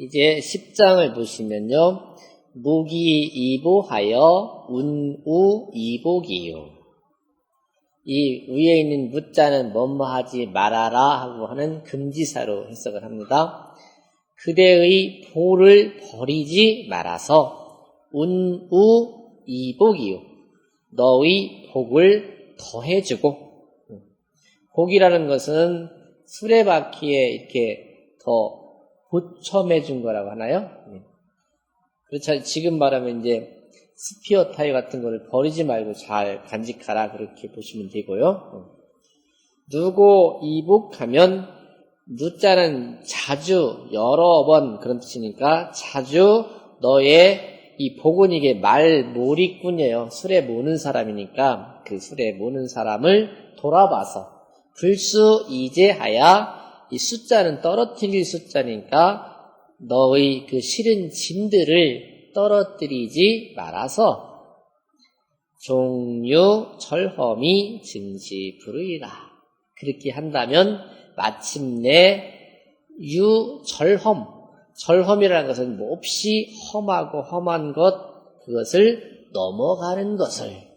이제 10장을 보시면요. 무기 이보하여 운우 이복이요. 이 위에 있는 무자는 뭐뭐 하지 말아라 하고 하는 금지사로 해석을 합니다. 그대의 보를 버리지 말아서 운우 이복이요. 너의 복을 더해주고 복이라는 것은 수레바퀴에 이렇게 더 보첨해 준 거라고 하나요? 네. 그렇죠. 지금 말하면 이제 스피어 타이어 같은 거를 버리지 말고 잘 간직하라 그렇게 보시면 되고요. 어. 누고 이복하면 누자는 자주 여러 번 그런 뜻이니까 자주 너의 이 복은 이게 말 몰이꾼이에요. 술에 모는 사람이니까 그 술에 모는 사람을 돌아봐서 불수 이제하야 이 숫자는 떨어뜨릴 숫자니까 너의 그 싫은 짐들을 떨어뜨리지 말아서 종류 철험이 증시 부르이라. 그렇게 한다면 마침내 유절험, 절험이라는 것은 몹시 험하고 험한 것, 그것을 넘어가는 것을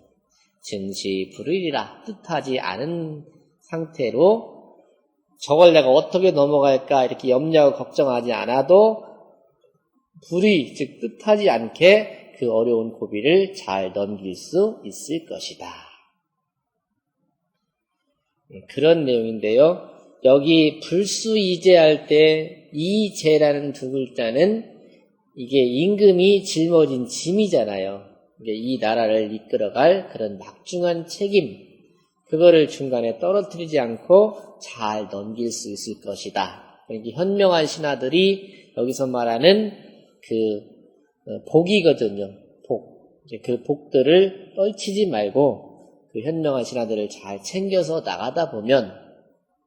증시 부르이라 뜻하지 않은 상태로 저걸 내가 어떻게 넘어갈까 이렇게 염려하고 걱정하지 않아도 불이 즉 뜻하지 않게 그 어려운 고비를 잘 넘길 수 있을 것이다. 예, 그런 내용인데요. 여기 불수이제 할 때 이제라는 두 글자는 이게 임금이 짊어진 짐이잖아요. 이 나라를 이끌어갈 그런 막중한 책임, 그거를 중간에 떨어뜨리지 않고 잘 넘길 수 있을 것이다. 그러니까 현명한 신하들이 여기서 말하는 그 어, 복이거든요. 복. 이제 그 복들을 떨치지 말고 그 현명한 신하들을 잘 챙겨서 나가다 보면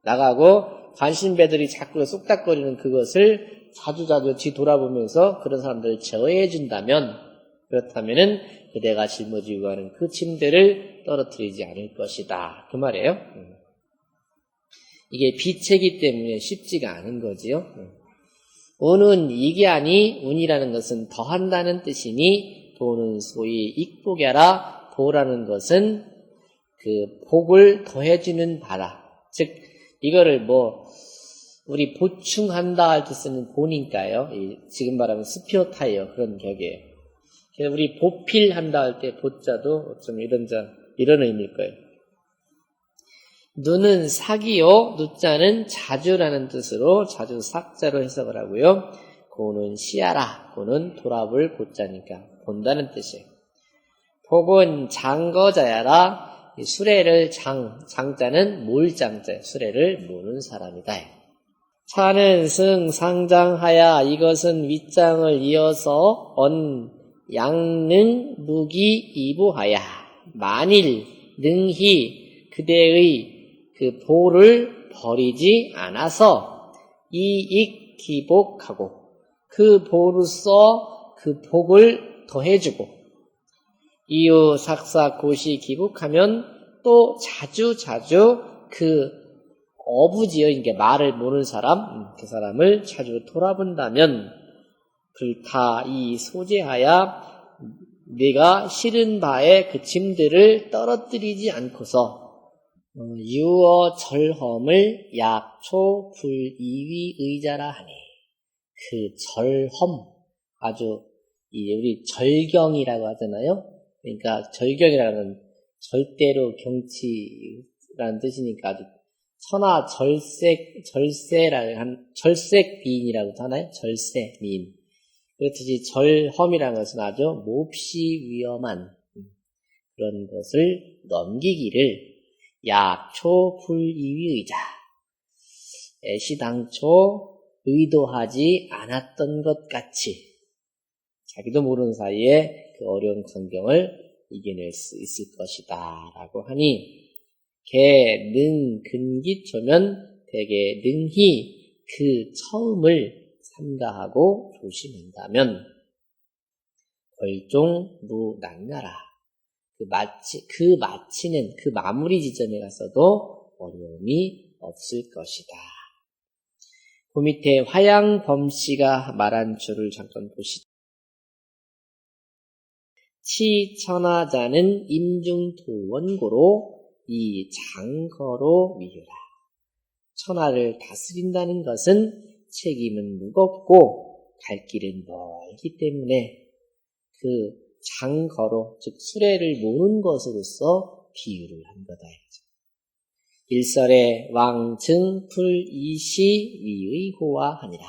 나가고 관심배들이 자꾸 쏙닥거리는 그것을 자주자주 뒤돌아보면서 그런 사람들을 제어해 준다면 그렇다면은 그대가 짊어지고 가는 그 짐들을 떨어뜨리지 않을 것이다. 그 말이에요. 음. 이게 빛이기 때문에 쉽지가 않은 거지요. 운은 이게 아니 운이라는 것은 더한다는 뜻이니 도는 소위 익복이라 도라는 것은 그 복을 더해주는 바라. 즉 이거를 뭐 우리 보충한다 할 때 쓰는 보니까요. 지금 말하면 스피어 타이어 그런 격이에요. 그래서 우리 보필한다 할 때 보자도 좀 이런 자 이런 의미일 거예요. 눈은 사기요, 누자는 자주라는 뜻으로 자주 삭자로 해석을 하고요. 고는 시야라, 고는 돌아볼 고자니까 본다는 뜻이에요. 복은 장거자야라, 수레를 장, 장자는 몰 장자, 수레를 모는 사람이다. 차는 승 상장하야 이것은 윗장을 이어서 언 양능 무기 이부하야. 만일 능히 그대의 그 보를 버리지 않아서 이익 기복하고 그 보로서 그 복을 더해주고 이유 삭사 고시 기복하면 또 자주 자주 그 어부지요 이게 말을 모르는 사람 음, 그 사람을 자주 돌아본다면 불타 이 소재하야 내가 싫은 바에 그 짐들을 떨어뜨리지 않고서 어, 유어 절험을 약초 불이위 의자라 하니 그 절험 아주 우리 절경이라고 하잖아요. 그러니까 절경이라는 절대로 경치라는 뜻이니까 아주 천하 절색 절세라는 한 절색 미인이라고 하나요? 절세 미인. 그렇듯이 절험이라는 것은 아주 몹시 위험한 그런 것을 넘기기를 약초 불이위의자 애시당초 의도하지 않았던 것 같이 자기도 모르는 사이에 그 어려운 광경을 이겨낼 수 있을 것이다 라고 하니 개, 능, 근기초면 대개 능히 그 처음을 삼가하고 조심한다면 골종 무난나라 그 마치, 그 마치는, 그 마무리 지점에 가서도 어려움이 없을 것이다. 그 밑에 화양범 씨가 말한 줄을 잠깐 보시죠. 치천하자는 임중도원고로 이 장거로 미유라. 천하를 다스린다는 것은 책임은 무겁고 갈 길은 멀기 때문에 그 장거로, 즉 수레를 모는 것으로서 비유를 한 거다. 일설에 왕증 불이시 위의 호화하니라.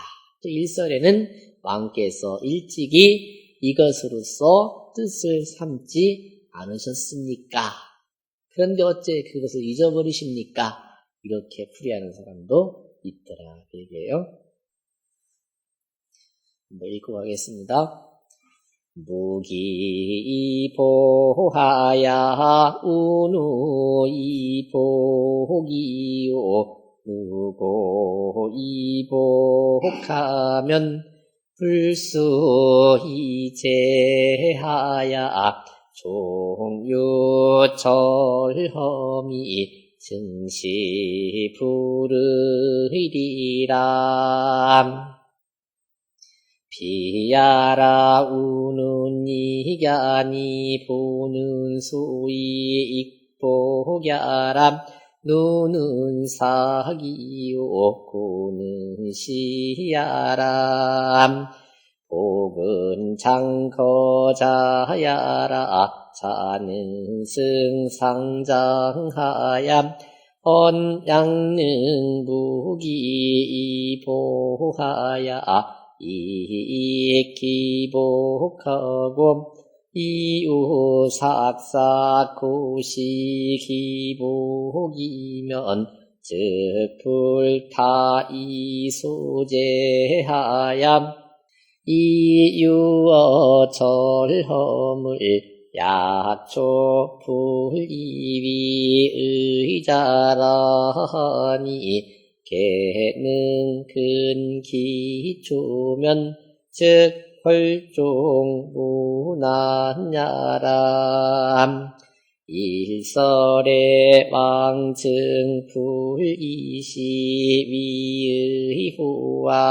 일설에는 왕께서 일찍이 이것으로서 뜻을 삼지 않으셨습니까? 그런데 어째 그것을 잊어버리십니까? 이렇게 풀이하는 사람도 있더라. 얘기예요. 읽고 가겠습니다. 무기보하야 우누이복이요. 무고이복하면 불수이제하야. 종유철험이 증시 부르리라 비야라 우는 이갸니 보는 수이 익복야람 눈은 사기요 고는 시야람 복은 장거자야라 자는 승상장하얌 언양능 무기 이보하야 이기복하고 이우삭삭고시기복이면 즉 불타이소제하얌 이유어 절허물 약초 불이위 의자라니 개는 근 기초면 즉 헐종 무난야람. 일설의 왕증 불이시 위의 후하니람